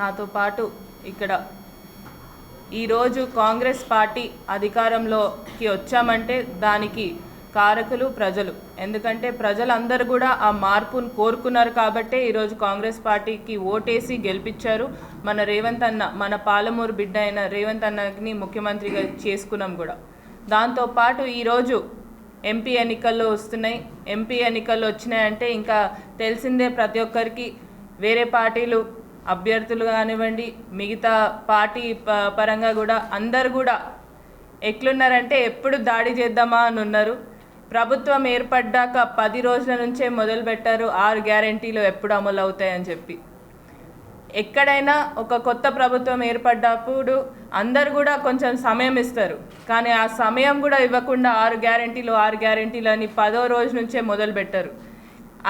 నాతో పాటు ఇక్కడ ఈరోజు కాంగ్రెస్ పార్టీ అధికారంలోకి వచ్చామంటే దానికి కారకులు ప్రజలు. ఎందుకంటే ప్రజలందరూ కూడా ఆ మార్పును కోరుకున్నారు కాబట్టే ఈరోజు కాంగ్రెస్ పార్టీకి ఓటేసి గెలిపించారు. మన రేవంత్ అన్న మన పాలమూరు బిడ్డ అయిన రేవంత్ అన్నని ముఖ్యమంత్రిగా చేసుకున్నాం కూడా. దాంతోపాటు ఈరోజు ఎంపీ ఎన్నికల్లో వస్తున్నాయి. ఎంపీ ఎన్నికల్లో వచ్చినాయంటే ఇంకా తెలిసిందే ప్రతి ఒక్కరికి వేరే పార్టీలు అభ్యర్థులు కానివ్వండి మిగతా పార్టీ ప- పరంగా కూడా అందరు కూడా ఎట్లున్నారంటే ఎప్పుడు దాడి చేద్దామా అని ఉన్నారు. ప్రభుత్వం ఏర్పడ్డాక పది రోజుల నుంచే మొదలు పెట్టారు ఆరు గ్యారంటీలు ఎప్పుడు అమలు అవుతాయని చెప్పి. ఎక్కడైనా ఒక కొత్త ప్రభుత్వం ఏర్పడ్డప్పుడు అందరు కూడా కొంచెం సమయం ఇస్తారు. కానీ ఆ సమయం కూడా ఇవ్వకుండా ఆరు గ్యారంటీలు ఆరు గ్యారంటీలు అని పదో రోజు నుంచే మొదలు పెట్టారు.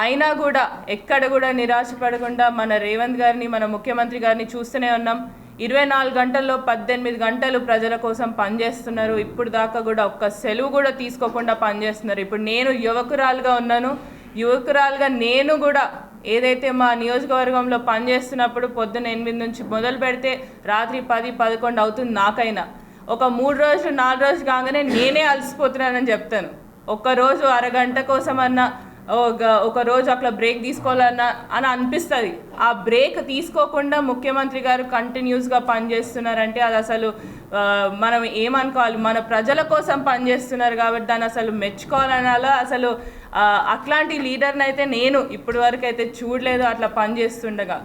అయినా కూడా ఎక్కడ కూడా నిరాశపడకుండా మన రేవంత్ గారిని మన ముఖ్యమంత్రి గారిని చూస్తూనే ఉన్నాం. ఇరవై నాలుగు గంటల్లో పద్దెనిమిది గంటలు ప్రజల కోసం పనిచేస్తున్నారు. ఇప్పుడు దాకా కూడా ఒక్క సెలవు కూడా తీసుకోకుండా పనిచేస్తున్నారు. ఇప్పుడు నేను యువకురాలుగా ఉన్నాను. యువకురాలుగా నేను కూడా ఏదైతే మా నియోజకవర్గంలో పనిచేస్తున్నప్పుడు పొద్దున్న ఎనిమిది నుంచి మొదలు పెడితే రాత్రి పది పదకొండు అవుతుంది నాకైనా. ఒక మూడు రోజులు నాలుగు రోజులు కాగానే నేనే అలసిపోతున్నానని చెప్తాను. ఒక్క రోజు అరగంట కోసం అన్నా ఒక ఒక రోజు అట్లా బ్రేక్ తీసుకోవాలన్నా అని అనిపిస్తుంది. ఆ బ్రేక్ తీసుకోకుండా ముఖ్యమంత్రి గారు కంటిన్యూస్గా పనిచేస్తున్నారంటే అది అసలు మనం ఏమనుకోవాలి? మన ప్రజల కోసం పనిచేస్తున్నారు కాబట్టి దాన్ని అసలు మెచ్చుకోవాలనాలో అసలు అట్లాంటి లీడర్ని అయితే నేను ఇప్పటి వరకు అయితే చూడలేదు అట్లా పనిచేస్తుండగా.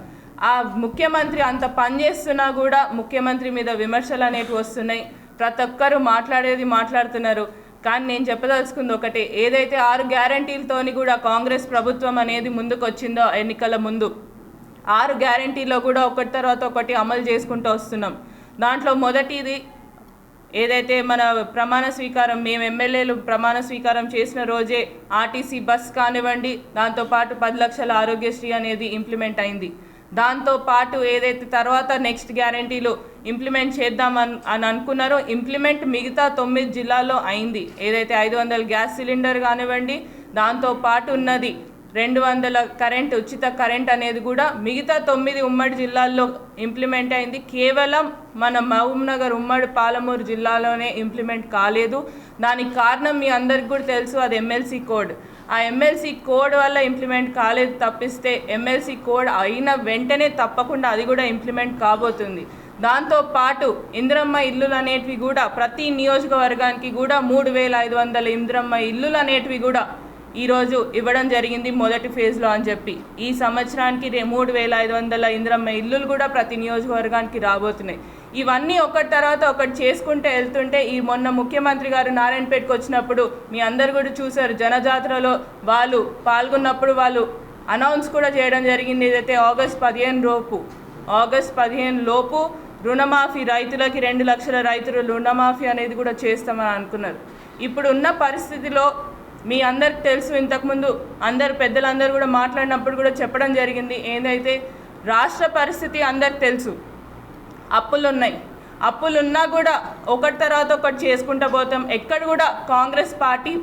ఆ ముఖ్యమంత్రి అంత పనిచేస్తున్నా కూడా ముఖ్యమంత్రి మీద విమర్శలు అనేవి వస్తున్నాయి. ప్రతి ఒక్కరు మాట్లాడేది మాట్లాడుతున్నారు. కానీ నేను చెప్పదలుచుకుంది ఒకటే. ఏదైతే ఆరు గ్యారంటీలతోని కూడా కాంగ్రెస్ ప్రభుత్వం అనేది ముందుకు వచ్చిందో ఎన్నికల ముందు ఆరు గ్యారంటీలో కూడా ఒకటి తర్వాత ఒకటి అమలు చేసుకుంటూ వస్తున్నాం. దాంట్లో మొదటిది ఏదైతే మన ప్రమాణ స్వీకారం మేము ఎమ్మెల్యేలు ప్రమాణ స్వీకారం చేసిన రోజే ఆర్టీసీ బస్ కానివ్వండి దాంతోపాటు పది లక్షల ఆరోగ్యశ్రీ అనేది ఇంప్లిమెంట్ అయింది. దాంతో పాటు ఏదైతే తర్వాత నెక్స్ట్ గ్యారంటీలు ఇంప్లిమెంట్ చేద్దామని అని అనుకున్నారో ఇంప్లిమెంట్ మిగతా తొమ్మిది జిల్లాల్లో అయింది. ఏదైతే ఐదు వందల గ్యాస్ సిలిండర్ కానివ్వండి దాంతో పాటు ఉన్నది రెండు వందల కరెంట్ ఉచిత కరెంట్ అనేది కూడా మిగతా తొమ్మిది ఉమ్మడి జిల్లాల్లో ఇంప్లిమెంట్ అయింది. కేవలం మన మహబూబ్నగర్ ఉమ్మడి పాలమూరు జిల్లాలోనే ఇంప్లిమెంట్ కాలేదు. దానికి కారణం మీ అందరికి కూడా తెలుసు అది ఎమ్మెల్సీ కోడ్ ఆ ఎమ్మెల్సీ కోడ్ వల్ల ఇంప్లిమెంట్ కాలేదు తప్పిస్తే ఎమ్మెల్సీ కోడ్ అయిన వెంటనే తప్పకుండా అది కూడా ఇంప్లిమెంట్ కాబోతుంది. దాంతో పాటు ఇంద్రమ్మ ఇల్లులు అనేటివి కూడా ప్రతి నియోజకవర్గానికి కూడా మూడు వేల ఐదు వందల ఇంద్రమ్మ ఇల్లులు అనేటివి కూడా ఈరోజు ఇవ్వడం జరిగింది మొదటి ఫేజ్లో అని చెప్పి. ఈ సంవత్సరానికి రే మూడు వేల ఐదు వందల ఇంద్రమ్మ ఇల్లులు కూడా ప్రతి నియోజకవర్గానికి రాబోతున్నాయి. ఇవన్నీ ఒకటి తర్వాత ఒకటి చేసుకుంటూ వెళ్తుంటే ఈ మొన్న ముఖ్యమంత్రి గారు నారాయణపేటకు వచ్చినప్పుడు మీ అందరు కూడా చూశారు. జనజాతరలో వాళ్ళు పాల్గొన్నప్పుడు వాళ్ళు అనౌన్స్ కూడా చేయడం జరిగింది. ఏదైతే ఆగస్ట్ పదిహేను లోపు ఆగస్ట్ పదిహేను లోపు రుణమాఫీ రైతులకి రెండు లక్షల రైతులు రుణమాఫీ అనేది కూడా చేస్తామని అనుకున్నారు. ఇప్పుడు ఉన్న పరిస్థితిలో మీ అందరికి తెలుసు ఇంతకుముందు అందరు పెద్దలందరూ కూడా మాట్లాడినప్పుడు కూడా చెప్పడం జరిగింది. ఏదైతే రాష్ట్ర పరిస్థితి అందరికి తెలుసు. అప్పులు ఉన్నాయి అప్పులు ఉన్నా కూడా ఒకటి తర్వాత ఒకటి చేసుకుంటూ పోతాం. ఎక్కడ కూడా కాంగ్రెస్ పార్టీ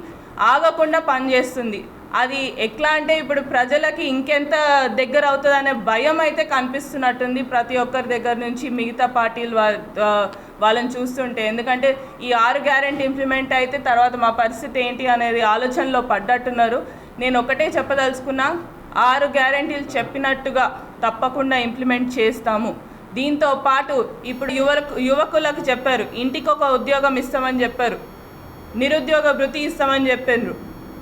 ఆగకుండా పనిచేస్తుంది. అది ఎట్లా అంటే ఇప్పుడు ప్రజలకి ఇంకెంత దగ్గర అవుతుంది అనే భయం అయితే కనిపిస్తున్నట్టుంది ప్రతి ఒక్కరి దగ్గర నుంచి మిగతా పార్టీలు వాళ్ళని చూస్తుంటే. ఎందుకంటే ఈ ఆరు గ్యారెంటీ ఇంప్లిమెంట్ అయితే తర్వాత మా పరిస్థితి ఏంటి అనేది ఆలోచనలో పడ్డట్టున్నారు. నేను ఒకటే చెప్పదలుచుకున్నా ఆరు గ్యారెంటీలు చెప్పినట్టుగా తప్పకుండా ఇంప్లిమెంట్ చేస్తాము. దీంతో పాటు ఇప్పుడు యువకు యువకులకు చెప్పారు ఇంటికి ఒక ఉద్యోగం ఇస్తామని చెప్పారు నిరుద్యోగ వృత్తి ఇస్తామని చెప్పారు.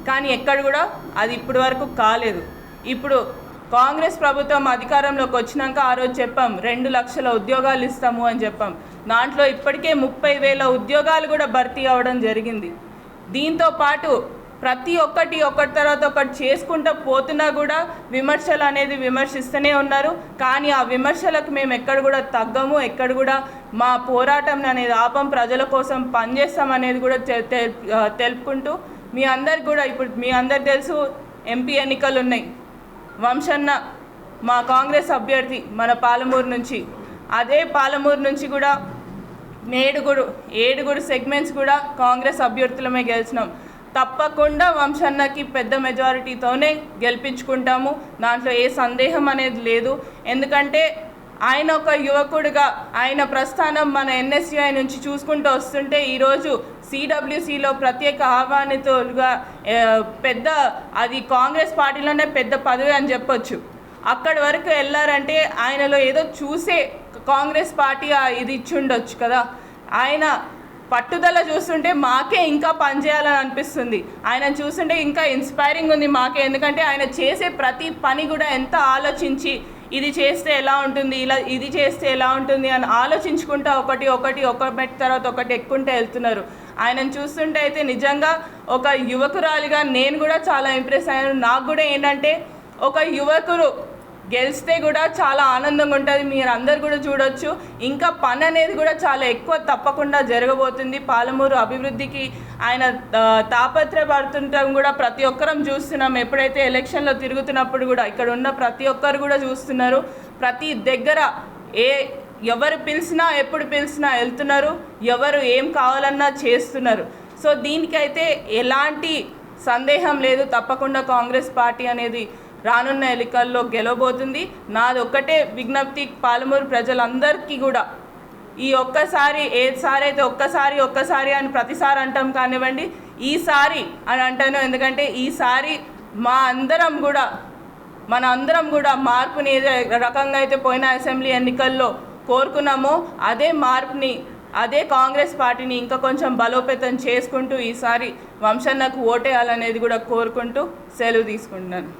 కానీ ఎక్కడ కూడా అది ఇప్పటి వరకు కాలేదు. ఇప్పుడు కాంగ్రెస్ ప్రభుత్వం అధికారంలోకి వచ్చినాక ఆ రోజు చెప్పాం రెండు లక్షల ఉద్యోగాలు ఇస్తాము అని చెప్పాం. దాంట్లో ఇప్పటికే ముప్పై వేల ఉద్యోగాలు కూడా భర్తీ అవ్వడం జరిగింది. దీంతో పాటు ప్రతి ఒక్కటి ఒకటి తర్వాత ఒకటి చేసుకుంటూ పోతున్నా కూడా విమర్శలు అనేది విమర్శిస్తూనే ఉన్నారు. కానీ ఆ విమర్శలకు మేము ఎక్కడ కూడా తగ్గము ఎక్కడ కూడా మా పోరాటం అనేది ఆపం ప్రజల కోసం పనిచేస్తాం అనేది కూడా తెలుపుకుంటూ మీ అందరికి కూడా ఇప్పుడు మీ అందరికి తెలుసు ఎంపీ ఎన్నికలు ఉన్నాయి. వంశన్న మా కాంగ్రెస్ అభ్యర్థి మన పాలమూరు నుంచి. అదే పాలమూరు నుంచి కూడా ఏడుగురు ఏడుగురు సెగ్మెంట్స్ కూడా కాంగ్రెస్ అభ్యర్థులమే గెలిచినాం. తప్పకుండా వంశన్నకి పెద్ద మెజారిటీతోనే గెలిపించుకుంటాము. దాంట్లో ఏ సందేహం అనేది లేదు. ఎందుకంటే ఆయన ఒక యువకుడిగా ఆయన ప్రస్థానం మన ఎన్ఎస్యుఐ నుంచి చూసుకుంటూ వస్తుంటే ఈరోజు సిడబ్ల్యూసిలో ప్రత్యేక ఆహ్వానితులుగా పెద్ద అది కాంగ్రెస్ పార్టీలోనే పెద్ద పదవి అని చెప్పొచ్చు. అక్కడి వరకు వెళ్ళారంటే ఆయనలో ఏదో చూసే కాంగ్రెస్ పార్టీ ఇది ఇచ్చి ఉండొచ్చు కదా. ఆయన పట్టుదల చూస్తుంటే మాకే ఇంకా పనిచేయాలని అనిపిస్తుంది. ఆయన చూస్తుంటే ఇంకా ఇన్స్పైరింగ్ ఉంది మాకే. ఎందుకంటే ఆయన చేసే ప్రతి పని కూడా ఎంత ఆలోచించి ఇది చేస్తే ఎలా ఉంటుంది ఇలా ఇది చేస్తే ఎలా ఉంటుంది అని ఆలోచించుకుంటా ఒకటి ఒకటి ఒక మెట్ తర్వాత ఒకటి ఎక్కుంటే వెళ్తున్నారు. ఆయనను చూస్తుంటే అయితే నిజంగా ఒక యువకురాలిగా నేను కూడా చాలా ఇంప్రెస్ అయ్యాను. నాకు కూడా ఏంటంటే ఒక యువకుడు గెలిస్తే కూడా చాలా ఆనందంగా ఉంటుంది. మీరు అందరు కూడా చూడొచ్చు. ఇంకా పని అనేది కూడా చాలా ఎక్కువ తప్పకుండా జరగబోతుంది. పాలమూరు అభివృద్ధికి ఆయన తాపత్రపడుతుంటాం తాపత్రయపడుతుంటాం కూడా ప్రతి ఒక్కరం చూస్తున్నాం. ఎప్పుడైతే ఎలక్షన్లో తిరుగుతున్నప్పుడు కూడా ఇక్కడ ఉన్న ప్రతి ఒక్కరు కూడా చూస్తున్నారు. ప్రతి దగ్గర ఏ ఎవరు పిలిచినా ఎప్పుడు పిలిచినా వెళ్తున్నారు. ఎవరు ఏం కావాలన్నా చేస్తున్నారు. సో దీనికైతే ఎలాంటి సందేహం లేదు. తప్పకుండా కాంగ్రెస్ పార్టీ అనేది రానున్న ఎన్నికల్లో గెలవబోతుంది. నాది ఒక్కటే విజ్ఞప్తి పాలమూరు ప్రజలందరికీ కూడా. ఈ ఒక్కసారి ఏసారి అయితే ఒక్కసారి ఒక్కసారి అని ప్రతిసారి అంటాం కానివ్వండి ఈసారి అని అంటాను. ఎందుకంటే ఈసారి మా అందరం కూడా మన అందరం కూడా మార్పుని ఏ రకంగా అయితే పోయిన అసెంబ్లీ ఎన్నికల్లో కోరుకున్నామో అదే మార్పుని అదే కాంగ్రెస్ పార్టీని ఇంకా కొంచెం బలోపేతం చేసుకుంటూ ఈసారి వంశన్నకు ఓటేయాలనేది కూడా కోరుకుంటూ సెలవు తీసుకుంటున్నాను.